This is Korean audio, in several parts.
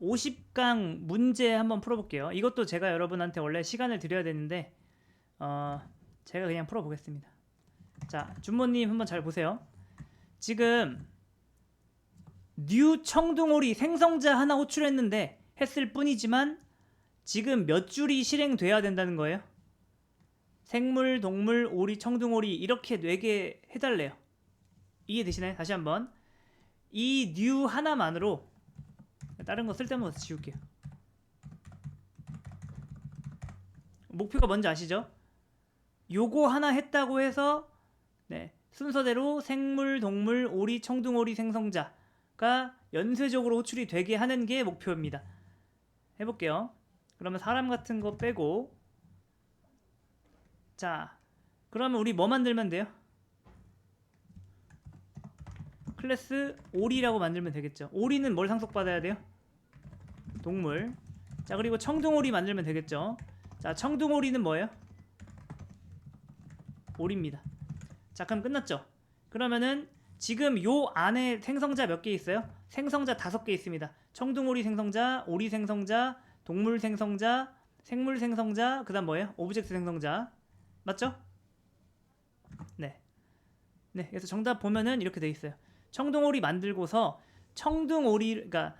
50강 문제 한번 풀어볼게요. 이것도 제가 여러분한테 원래 시간을 드려야 되는데 어, 제가 그냥 풀어보겠습니다. 자, 준모님 한번 잘 보세요. 지금 뉴 청둥오리 생성자 하나 호출했는데 했을 뿐이지만 지금 몇 줄이 실행돼야 된다는 거예요. 생물, 동물, 오리, 청둥오리 이렇게 4개 해달래요. 이해되시나요? 다시 한번 이 뉴 하나만으로 다른 거 쓸데없는 거 지울게요. 목표가 뭔지 아시죠? 요거 하나 했다고 해서 네, 순서대로 생물, 동물, 오리, 청둥오리 생성자가 연쇄적으로 호출이 되게 하는 게 목표입니다. 해볼게요. 그러면 사람 같은 거 빼고 자 그러면 우리 뭐 만들면 돼요? 클래스 오리라고 만들면 되겠죠. 오리는 뭘 상속받아야 돼요? 동물. 자 그리고 청둥오리 만들면 되겠죠. 자 청둥오리는 뭐예요? 오리입니다. 자 그럼 끝났죠. 그러면은 지금 요 안에 생성자 몇 개 있어요? 생성자 다섯 개 있습니다. 청둥오리 생성자, 오리 생성자, 동물 생성자, 생물 생성자, 그 다음 뭐예요? 오브젝트 생성자. 맞죠? 네. 네. 그래서 정답 보면은 이렇게 돼 있어요. 청둥오리 만들고서 청둥오리 그러니까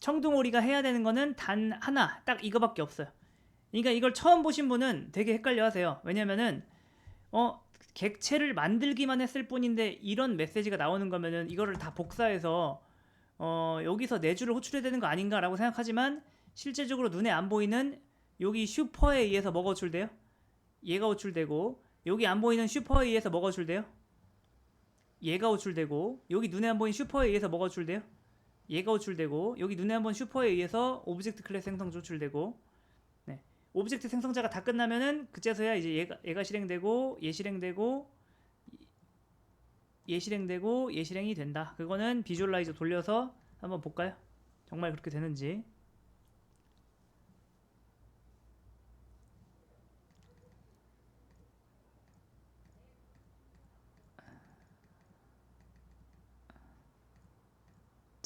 청둥오리가 해야 되는 거는 단 하나 딱 이거밖에 없어요. 그러니까 이걸 처음 보신 분은 되게 헷갈려 하세요. 왜냐면은 어 객체를 만들기만 했을 뿐인데 이런 메시지가 나오는 거면은 이거를 다 복사해서 어 여기서 네 줄을 호출해야 되는 거 아닌가라고 생각하지만 실제적으로 눈에 안 보이는 여기 슈퍼에 의해서 뭐가 호출돼요? 얘가 호출되고 여기 안 보이는 슈퍼에 의해서 뭐가 호출돼요? 얘가 호출되고 여기 눈에 안 보이는 슈퍼에 의해서 뭐가 호출돼요? 얘가 호출되고 여기 눈에 안 보이는 슈퍼에 의해서 오브젝트 클래스 생성자 호출되고 네. 오브젝트 생성자가 다 끝나면은 그제서야 이제 얘가 얘가 실행되고 얘 실행되고 얘 실행되고 얘 실행이 된다. 그거는 비주얼라이저 돌려서 한번 볼까요? 정말 그렇게 되는지.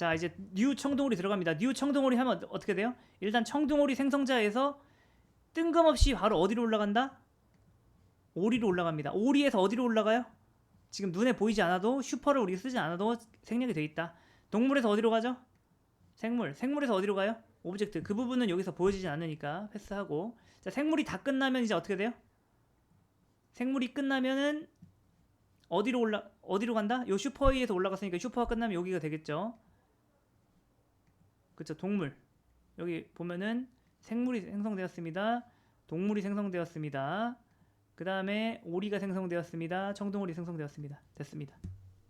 자 이제 뉴 청둥오리 들어갑니다. 뉴 청둥오리 하면 어- 어떻게 돼요? 일단 청둥오리 생성자에서 뜬금없이 바로 어디로 올라간다? 오리로 올라갑니다. 오리에서 어디로 올라가요? 지금 눈에 보이지 않아도 슈퍼를 우리가 쓰지 않아도 생략이 돼 있다. 동물에서 어디로 가죠? 생물. 생물에서 어디로 가요? 오브젝트. 그 부분은 여기서 보여지지 않으니까 패스하고. 자, 생물이 다 끝나면 이제 어떻게 돼요? 생물이 끝나면은 어디로 올라 어디로 간다? 요 슈퍼에서 올라갔으니까 슈퍼가 끝나면 여기가 되겠죠. 그쵸 동물. 여기 보면은 생물이 생성되었습니다. 동물이 생성되었습니다. 그 다음에 오리가 생성되었습니다. 청동오리 생성되었습니다. 됐습니다